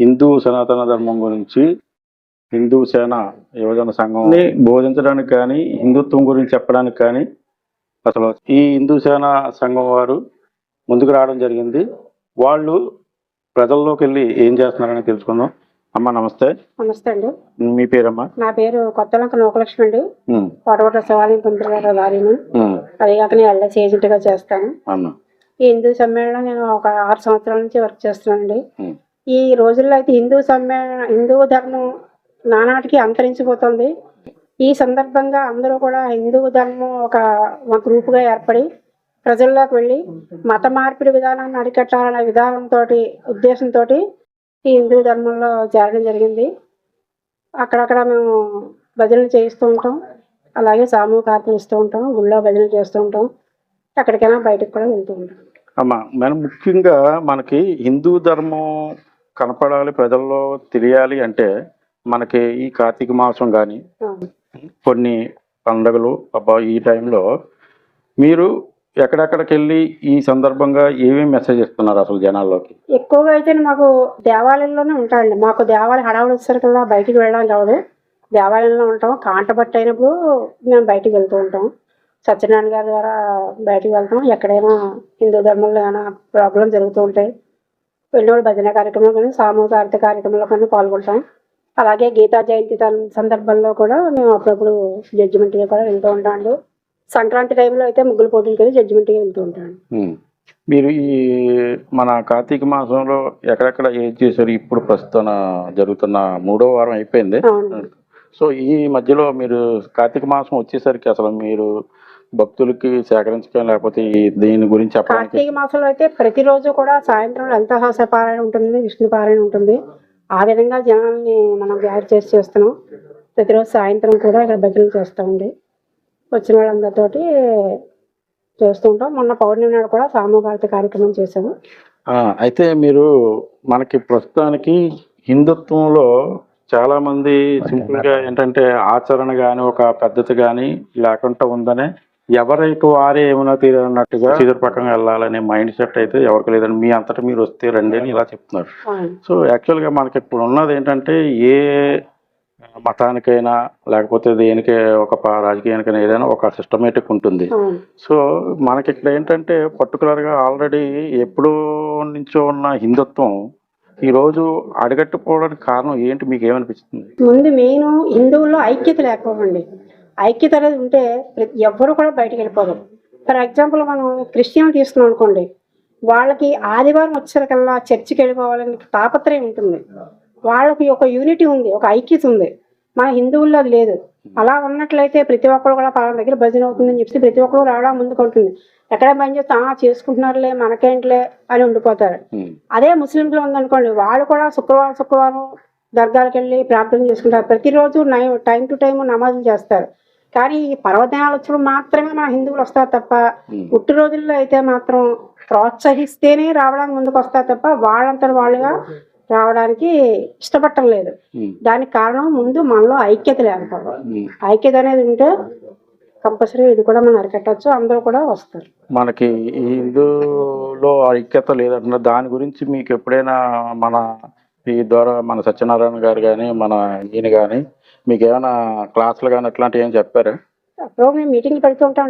హిందూ సనాతన ధర్మం గురించి హిందూ సేన యువజన సంఘంని బోధించడానికి కానీ హిందుత్వం గురించి చెప్పడానికి కానీ అసలు ఈ హిందూ సేన సంఘం వారు ముందుకు రావడం జరిగింది. వాళ్ళు ప్రజల్లోకి వెళ్ళి ఏం చేస్తున్నారని తెలుసుకుందాం. అమ్మ నమస్తే. నమస్తే అండి. మీ పేరమ్మా? నా పేరు కొత్తలంక నూకలక్ష్మి అండి. కోటవట శివాలయం పంతులు గారు వారిని. ఉమ్, అదే కాక నేను ఎల్ఐసి ఏజెంట్గా చేస్తాను. అన్న ఈ హిందూ సమ్మేళనం నేను ఒక ఆరు సంవత్సరాల నుంచి వర్క్ చేస్తున్నానండి. ఈ రోజుల్లో అయితే హిందూ సమ్మేళనం హిందూ ధర్మం నానాటికి అంతరించిపోతుంది. ఈ సందర్భంగా అందరూ కూడా హిందూ ధర్మం ఒక గ్రూపుగా ఏర్పడి ప్రజల్లోకి వెళ్ళి మత మార్పిడి విధానాన్ని అరికట్టాలనే విధానంతో ఉద్దేశంతో ఈ హిందూ ధర్మంలో చేరడం జరిగింది. అక్కడక్కడ మేము భజనలు చేయిస్తూ ఉంటాం. అలాగే సామూహిక ఇస్తూ ఉంటాం. గుళ్ళో భజనలు చేస్తూ ఉంటాం. ఎక్కడికైనా బయటకు కూడా వెళ్తూ ఉంటాం. అమ్మ మనం ముఖ్యంగా మనకి హిందూ ధర్మం కనపడాలి ప్రజల్లో తెలియాలి అంటే మనకి ఈ కార్తీక మాసం కానీ. కొన్ని పండగలు అబ్బా ఈ టైంలో మీరు ఎక్కడెక్కడికి వెళ్ళి ఈ సందర్భంగా ఏమేమి మెసేజ్ ఇస్తున్నారు అసలు జనాల్లోకి? ఎక్కువగా అయితే మాకు దేవాలయంలోనే ఉంటాయండి మాకు దేవాలయం హడావుడి వచ్చేసరికల్లా బయటికి వెళ్ళడానికి కావదు దేవాలయంలో ఉంటాం కాంటబట్టి అయినప్పుడు మేము బయటికి వెళ్తూ ఉంటాం సత్యనారాయణ గారి ద్వారా బయటికి వెళ్తాం ఎక్కడైనా హిందూ ధర్మంలో ఏమైనా ప్రాబ్లం జరుగుతూ ఉంటాయి వెళ్ళినప్పుడు భజన కార్యక్రమంలో కానీ సామూహిక ఆర్థిక కార్యక్రమంలో కానీ పాల్గొంటాం. అలాగే గీతా జయంతి సందర్భంలో కూడా మేము అప్పుడప్పుడు జడ్జిమెంట్గా కూడా వెళ్తూ ఉంటాం సంక్రాంతి టైంలో అయితే ముగ్గులు పోటీలకి వెళ్ళి జడ్జిమెంట్గా వెళ్తూ ఉంటాం ఉమ్. మీరు ఈ మన కార్తీక మాసంలో ఎక్కడెక్కడ ఏం చేశారు? ఇప్పుడు ప్రస్తుతం జరుగుతున్న మూడో వారం అయిపోయింది. సో ఈ మధ్యలో మీరు కార్తీక మాసం వచ్చేసరికి అసలు మీరు భక్తులకి సేకరించడం లేకపోతే దీని గురించి చెప్పడానికి కార్తీక మాసంలో అయితే ప్రతిరోజు కూడా సాయంత్రం లలితాహాస పారాయణ ఉంటుంది విష్ణు పారాయణ ఉంటుంది. ఆ విధంగా జనాల్ని మనం గ్యాదర్ చేసి చేస్తున్నాం. ప్రతిరోజు సాయంత్రం కూడా ఇక్కడ భజనలు చేస్తామండి వచ్చిన వాళ్ళందరితోటి చేస్తుంటాం మొన్న పౌర్ణమి నాడు కూడా సామూహిక కార్యక్రమం చేసాము అయితే మీరు మనకి ప్రస్తుతానికి హిందుత్వంలో చాలా మంది సింపుల్గా ఏంటంటే ఆచరణ గాని ఒక పద్ధతి గాని లేకుండా ఉందనే ఎవరైతే వారే ఏమైనా తీరన్నట్టుగా పక్కన వెళ్ళాలనే మైండ్ సెట్ అయితే ఎవరికి లేదని మీ అంతటా మీరు వస్తే రండి అని ఇలా చెప్తున్నారు. సో యాక్చువల్గా మనకి ఇప్పుడు ఉన్నది ఏంటంటే ఏ మతానికైనా లేకపోతే దేనికే ఒక రాజకీయానికైనా ఏదైనా ఒక సిస్టమేటిక్ ఉంటుంది. సో మనకి ఇక్కడ ఏంటంటే పర్టికులర్గా ఆల్రెడీ ఎప్పుడో నుంచో ఉన్న హిందుత్వం ఈ రోజు అడగట్టుకోవడానికి కారణం ఏంటి? మీకు ఏమనిపిస్తుంది ముందు మెయిన్ హిందువుల్లో ఐక్యత లేకపోవండి. ఐక్యత అనేది ఉంటే ప్రతి ఎవ్వరు కూడా బయటికి వెళ్ళిపోరు. ఫర్ ఎగ్జాంపుల్ మనం క్రిస్టియన్ తీసుకున్నాం అనుకోండి వాళ్ళకి ఆదివారం వచ్చేసరికల్లా చర్చికి వెళ్ళిపోవాలని తాపత్రయం ఉంటుంది. వాళ్ళకి ఒక యూనిటీ ఉంది ఒక ఐక్యత ఉంది. మన హిందువుల్లో అది లేదు. అలా ఉన్నట్లయితే ప్రతి ఒక్కరు కూడా పలానా దగ్గర భజన అవుతుందని చెప్పి ప్రతి ఒక్కరు రావడం ముందుకు ఉంటుంది. ఎక్కడ పని చేస్తే "ఆ, చేసుకుంటున్నారులే మనకేంట్లే అని ఉండిపోతారు. అదే ముస్లింలు ఉందనుకోండి వాళ్ళు కూడా శుక్రవారం శుక్రవారం దర్గాలకు వెళ్ళి ప్రార్థన చేసుకుంటారు. ప్రతిరోజు నై టైం టు టైం నమాజులు చేస్తారు. కానీ ఈ పర్వదినాలు వచ్చినప్పుడు మాత్రమే మన హిందువులు వస్తారు తప్ప ఉమ్, పుట్టి రోజుల్లో అయితే మాత్రం ప్రోత్సహిస్తేనే రావడానికి ముందుకు వస్తారు తప్ప వాళ్ళంతా వాళ్ళుగా రావడానికి ఇష్టపడటం లేదు. దానికి కారణం ముందు మనలో ఐక్యత లేకపోవడం. ఐక్యత అనేది ఉంటే కంపల్సరీ ఇది కూడా మనం అరికట్టచ్చు అందరూ కూడా వస్తారు. మనకి ఈ హిందూలో ఐక్యత లేదంటున్నారు దాని గురించి మీకు ఎప్పుడైనా మన ఈ ద్వారా మన సత్యనారాయణ గారు కానీ మన ఈయన కానీ మీకు ఏమైనా క్లాసులు కానీ అట్లాంటివి ఏం చెప్పారా? అప్పుడు మేము మీటింగ్లు పెడుతూ ఉంటాం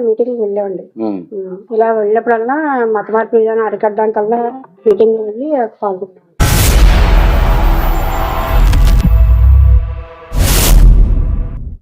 ఉమ్. ఉమ్, ఇలా వెళ్ళినప్పుడల్లా మత మార్పు అరికట్టడానికల్లా మీటింగ్ వెళ్ళి పాల్గొంటాం